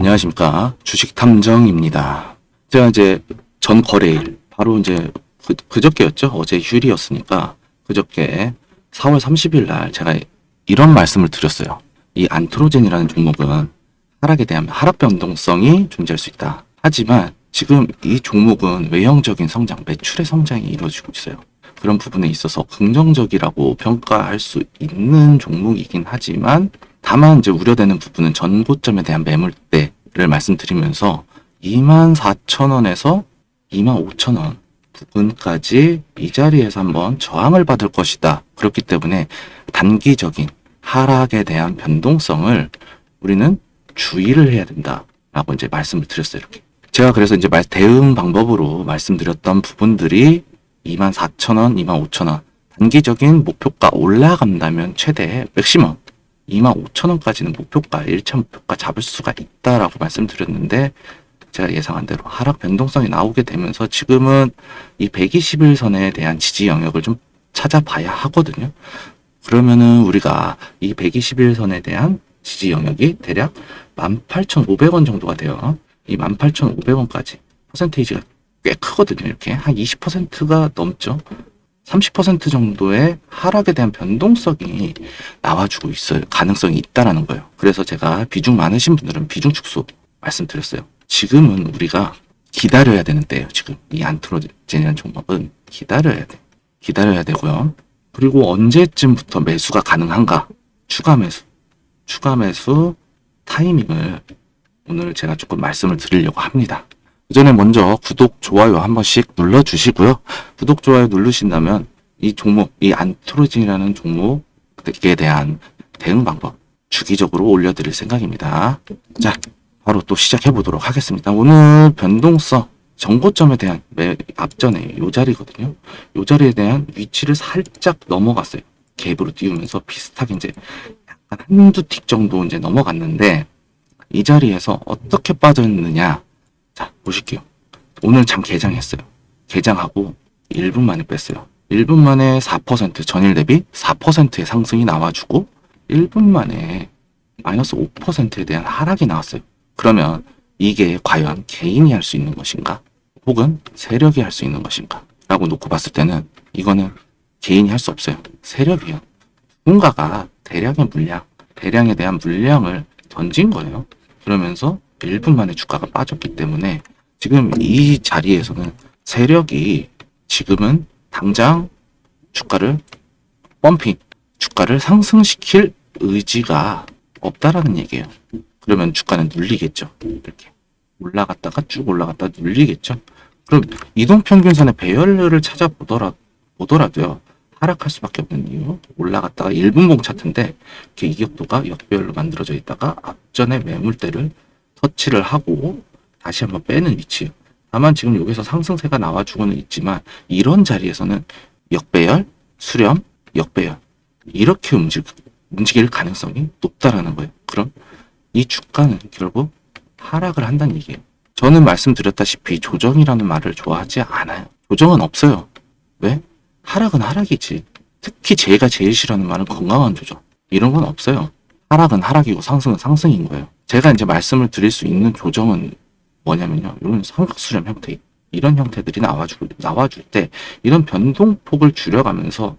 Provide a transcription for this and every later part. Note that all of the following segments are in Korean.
안녕하십니까. 주식 탐정입니다. 제가 이제 전 거래일, 바로 이제 그, 그저께였죠. 어제 휴일이었으니까 그저께 4월 30일 날 제가 이런 말씀을 드렸어요. 이 안트로젠이라는 종목은 하락에 대한 하락 변동성이 존재할 수 있다. 하지만 지금 이 종목은 외형적인 성장, 매출의 성장이 이루어지고 있어요. 그런 부분에 있어서 긍정적이라고 평가할 수 있는 종목이긴 하지만 다만 이제 우려되는 부분은 전고점에 대한 매물대를 말씀드리면서 24,000원에서 25,000원 부분까지 이 자리에서 한번 저항을 받을 것이다. 그렇기 때문에 단기적인 하락에 대한 변동성을 우리는 주의를 해야 된다라고 이제 말씀을 드렸어요. 이렇게. 제가 그래서 이제 말- 대응 방법으로 말씀드렸던 부분들이 24,000원, 25,000원 단기적인 목표가 올라간다면 최대 맥시멈 25,000원까지는 목표가 1차 목표가 잡을 수가 있다라고 말씀드렸는데 제가 예상한 대로 하락 변동성이 나오게 되면서 지금은 이 121선에 대한 지지 영역을 좀 찾아봐야 하거든요. 그러면은 우리가 이 121선에 대한 지지 영역이 대략 18,500원 정도가 돼요. 이 18,500원까지 퍼센테이지가 꽤 크거든요. 이렇게 한 20%가 넘죠. 30% 정도의 하락에 대한 변동성이 나와주고 있어요. 가능성이 있다라는 거예요. 그래서 제가 비중 많으신 분들은 비중 축소 말씀드렸어요. 지금은 우리가 기다려야 되는 때예요. 지금 이 안트로젠이라는 종목은 기다려야 돼. 기다려야 되고요. 그리고 언제쯤부터 매수가 가능한가? 추가 매수. 추가 매수 타이밍을 오늘 제가 조금 말씀을 드리려고 합니다. 그 전에 먼저 구독, 좋아요 한 번씩 눌러주시고요. 구독, 좋아요 누르신다면 이 종목, 이 안트로진이라는 종목에 대한 대응 방법 주기적으로 올려드릴 생각입니다. 자, 바로 또 시작해 보도록 하겠습니다. 오늘 변동성, 정고점에 대한 매, 앞전에 요 자리거든요. 요 자리에 대한 위치를 살짝 넘어갔어요. 갭으로 띄우면서 비슷하게 이제 약간 한두 틱 정도 이제 넘어갔는데 이 자리에서 어떻게 빠졌느냐. 자, 보실게요. 오늘 장 개장했어요. 개장하고 1분 만에 뺐어요. 1분 만에 4% 전일 대비 4%의 상승이 나와주고 1분 만에 마이너스 5%에 대한 하락이 나왔어요. 그러면 이게 과연 개인이 할 수 있는 것인가? 혹은 세력이 할 수 있는 것인가? 라고 놓고 봤을 때는 이거는 개인이 할 수 없어요. 세력이요. 누군가가 대량의 물량, 대량에 대한 물량을 던진 거예요. 그러면서 1분 만에 주가가 빠졌기 때문에 지금 이 자리에서는 세력이 지금은 당장 주가를 펌핑, 주가를 상승시킬 의지가 없다라는 얘기예요. 그러면 주가는 눌리겠죠. 이렇게 올라갔다가 쭉 올라갔다 눌리겠죠. 그럼 이동평균선의 배열을 찾아보더라 보더라도요. 하락할 수밖에 없는 이유 올라갔다가 1분봉 차트인데 이렇게 이격도가 역배열로 만들어져 있다가 앞전에 매물대를 터치를 하고 다시 한번 빼는 위치예요. 다만 지금 여기서 상승세가 나와주고는 있지만 이런 자리에서는 역배열, 수렴, 역배열 이렇게 움직, 움직일 가능성이 높다라는 거예요. 그럼 이 주가는 결국 하락을 한다는 얘기예요. 저는 말씀드렸다시피 조정이라는 말을 좋아하지 않아요. 조정은 없어요. 왜? 하락은 하락이지. 특히 제가 제일 싫어하는 말은 건강한 조정. 이런 건 없어요. 하락은 하락이고 상승은 상승인 거예요. 제가 이제 말씀을 드릴 수 있는 조정은 뭐냐면요. 이런 삼각수렴 형태. 이런 형태들이 나와주, 나와줄 때 이런 변동폭을 줄여가면서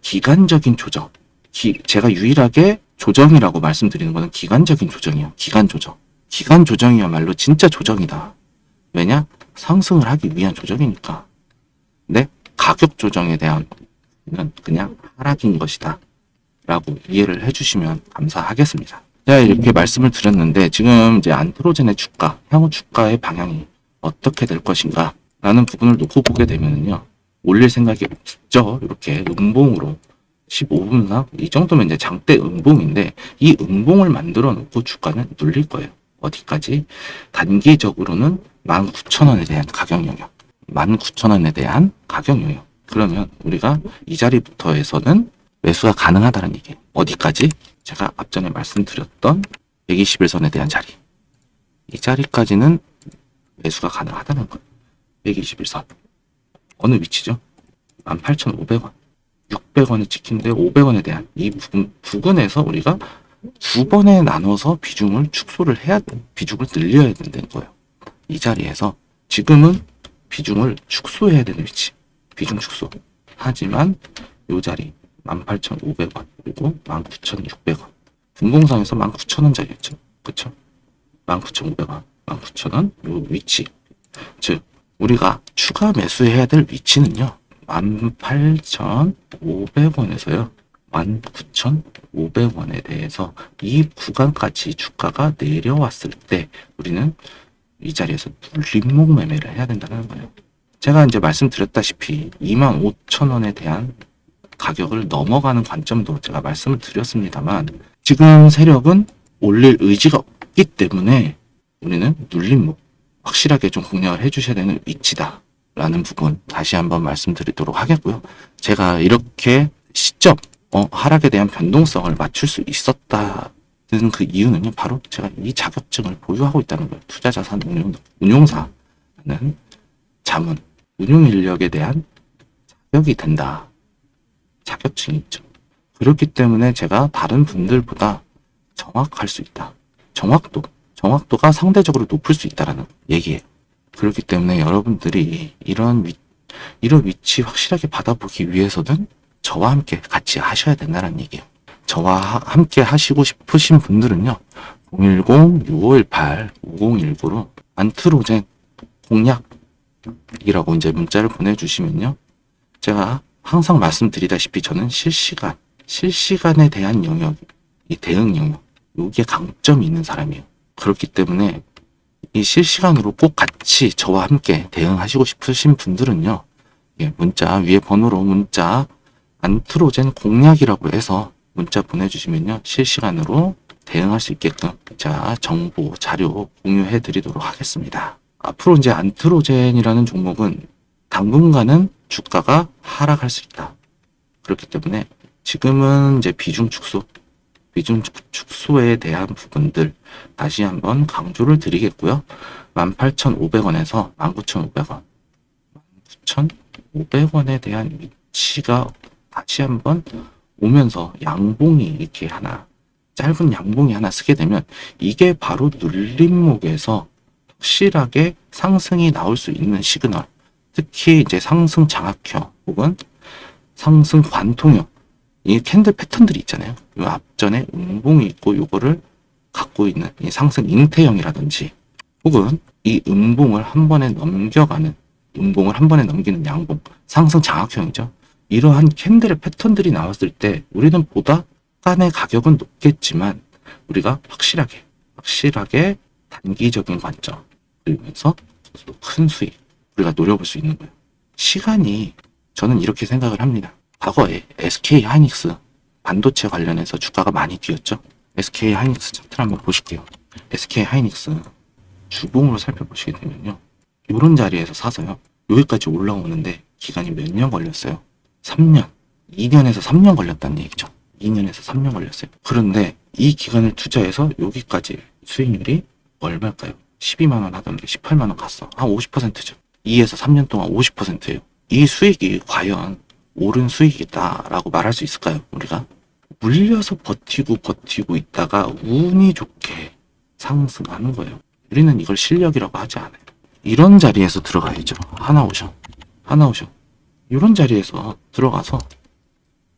기간적인 조정. 기, 제가 유일하게 조정이라고 말씀드리는 거는 기간적인 조정이에요. 기간 조정. 기간 조정이야말로 진짜 조정이다. 왜냐? 상승을 하기 위한 조정이니까. 근데 가격 조정에 대한 는 그냥 하락인 것이다. 라고 이해를 해주시면 감사하겠습니다. 제가 이렇게 말씀을 드렸는데 지금 이제 안트로젠의 주가, 향후 주가의 방향이 어떻게 될 것인가 라는 부분을 놓고 보게 되면요. 올릴 생각이 없죠. 이렇게 음봉으로 15분상 이 정도면 이제 장대 음봉인데 이 음봉을 만들어 놓고 주가는 눌릴 거예요. 어디까지? 단기적으로는 19,000원에 대한 가격 영역. 19,000원에 대한 가격 영역. 그러면 우리가 이 자리부터 해서는 매수가 가능하다는 얘기. 어디까지? 제가 앞전에 말씀드렸던 121선에 대한 자리. 이 자리까지는 매수가 가능하다는 거예요. 121선. 어느 위치죠? 18,500원. 600원이 찍힌데 500원에 대한 이 부분, 부근에서 우리가 두 번에 나눠서 비중을 축소를 해야 돼. 비중을 늘려야 된다는 거예요. 이 자리에서 지금은 비중을 축소해야 되는 위치. 비중 축소. 하지만 이 자리 18,500원 그리고 19,600원. 분봉상에서 19,000원짜리였죠. 그쵸? 19,500원, 19,000원 요 위치. 즉 우리가 추가 매수해야 될 위치는요. 18,500원에서요. 19,500원에 대해서 이 구간까지 주가가 내려왔을 때 우리는 이 자리에서 눌림목 매매를 해야 된다는 거예요. 제가 이제 말씀드렸다시피 25,000원에 대한 가격을 넘어가는 관점도 제가 말씀을 드렸습니다만 지금 세력은 올릴 의지가 없기 때문에 우리는 눌림목 확실하게 좀 공략을 해주셔야 되는 위치다 라는 부분 다시 한번 말씀드리도록 하겠고요. 제가 이렇게 시점 어, 하락에 대한 변동성을 맞출 수 있었다는 그 이유는요, 바로 제가 이 자격증을 보유하고 있다는 거예요. 투자자산 운용, 운용사는 자문, 운용 인력에 대한 자격이 된다. 자격증이 있죠. 그렇기 때문에 제가 다른 분들보다 정확할 수 있다. 정확도, 정확도가 상대적으로 높을 수 있다라는 얘기예요. 그렇기 때문에 여러분들이 이런 위, 이런 위치 확실하게 받아보기 위해서는 저와 함께 같이 하셔야 된다는 얘기예요. 저와 하- 함께 하시고 싶으신 분들은요. 010-6518-5019로 안트로젠 공약이라고 이제 문자를 보내주시면요. 제가 항상 말씀드리다시피 저는 실시간, 실시간에 대한 영역, 이 대응 영역, 여기에 강점이 있는 사람이에요. 그렇기 때문에 이 실시간으로 꼭 같이 저와 함께 대응하시고 싶으신 분들은요. 예, 문자 위에 번호로 문자 안트로젠 공략이라고 해서 문자 보내주시면요 실시간으로 대응할 수 있게끔 자 정보 자료 공유해 드리도록 하겠습니다. 앞으로 이제 안트로젠이라는 종목은 당분간은 주가가 하락할 수 있다. 그렇기 때문에 지금은 이제 비중 축소, 비중 축- 축소에 대한 부분들 다시 한번 강조를 드리겠고요. 18,500원에서 19,500원, 19,500원에 대한 위치가 다시 한번 오면서 양봉이 이렇게 하나 짧은 양봉이 하나 쓰게 되면 이게 바로 눌림목에서 확실하게 상승이 나올 수 있는 시그널 특히 이제 상승 장악형 혹은 상승 관통형 이 캔들 패턴들이 있잖아요. 요 앞전에 음봉이 있고 요거를 갖고 있는 이 상승 잉태형이라든지 혹은 이 음봉을 한 번에 넘겨가는 음봉을 한 번에 넘기는 양봉 상승 장악형이죠. 이러한 캔들의 패턴들이 나왔을 때 우리는 보다 간의 가격은 높겠지만 우리가 확실하게 확실하게 단기적인 관점 그리면서 또큰 수익 우리가 노려볼 수 있는 거예요. 시간이 저는 이렇게 생각을 합니다. 과거에 SK 하이닉스 반도체 관련해서 주가가 많이 뛰었죠. SK 하이닉스 차트를 한번 보실게요. SK 하이닉스 주봉으로 살펴보시게 되면요. 이런 자리에서 사서요. 여기까지 올라오는데 기간이 몇 년 걸렸어요? 3년. 2년에서 3년 걸렸다는 얘기죠. 2년에서 3년 걸렸어요. 그런데 이 기간을 투자해서 여기까지 수익률이 얼마일까요? 12만 원 하던데 18만 원 갔어. 한 50%죠. 2에서 3년 동안 50%예요. 이 수익이 과연 옳은 수익이다라고 말할 수 있을까요? 우리가 물려서 버티고 버티고 있다가 운이 좋게 상승하는 거예요. 우리는 이걸 실력이라고 하지 않아요. 이런 자리에서 들어가야죠. 하나 오션, 하나 오션. 이런 자리에서 들어가서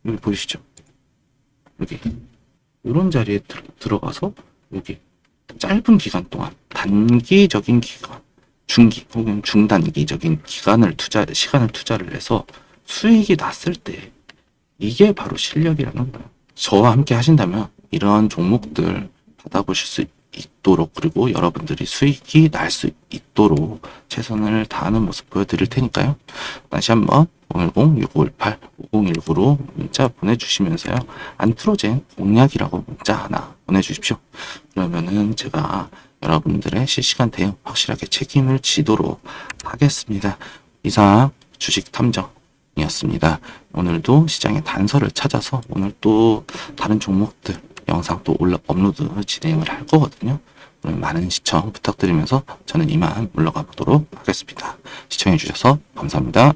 여기 보이시죠? 여기 이런 자리에 들, 들어가서 여기 짧은 기간 동안 단기적인 기간, 중기 혹은 중단기적인 기간을 투자 시간을 투자를 해서 수익이 났을 때 이게 바로 실력이라는 거예요. 저와 함께 하신다면 이런 종목들 받아보실 수 있도록 그리고 여러분들이 수익이 날 수 있도록 최선을 다하는 모습 보여드릴 테니까요. 다시 한번 010-6518-5019로 문자 보내주시면서요. 안트로젠 공략이라고 문자 하나 보내주십시오. 그러면은 제가 여러분들의 실시간 대응 확실하게 책임을 지도록 하겠습니다. 이상 주식 탐정이었습니다. 오늘도 시장의 단서를 찾아서 오늘 또 다른 종목들 영상 또 올라 업로드 진행을 할 거거든요. 그럼 많은 시청 부탁드리면서 저는 이만 물러가 보도록 하겠습니다. 시청해 주셔서 감사합니다.